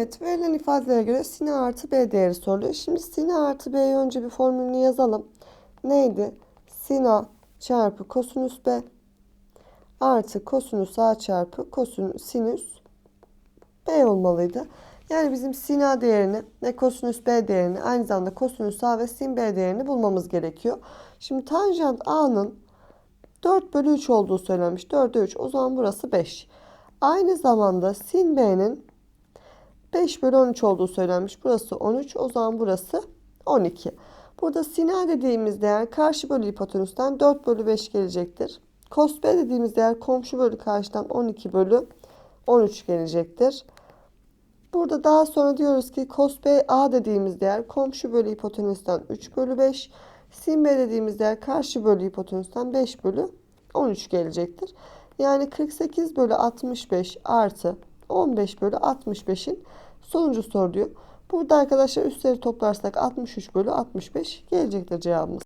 Evet, verilen ifadelere göre sin artı B değeri soruluyor. Şimdi sin artı B'yi önce bir formülünü yazalım. Neydi? Sin A çarpı kosinüs B artı kosinüs A çarpı kosinüs sinüs B olmalıydı. Yani bizim sin A değerini ve kosinüs B değerini aynı zamanda kosinüs A ve sin B değerini bulmamız gerekiyor. Şimdi tanjant A'nın 4 bölü 3 olduğu söylenmiş. 4'e 3. O zaman burası 5. Aynı zamanda sin B'nin 5 bölü 13 olduğu söylenmiş. Burası 13. O zaman burası 12. Burada sin A dediğimiz değer karşı bölü hipotenüsten 4 bölü 5 gelecektir. Cos B dediğimiz değer komşu bölü karşıdan 12 bölü 13 gelecektir. Burada daha sonra diyoruz ki cos B A dediğimiz değer komşu bölü hipotenüsten 3 bölü 5. Sin B dediğimiz değer karşı bölü hipotenüsten 5 bölü 13 gelecektir. Yani 48 bölü 65 artı 15 bölü 65'in sonuncu soru diyor. Burada arkadaşlar üstleri toplarsak 63 bölü 65 gelecektir cevabımız.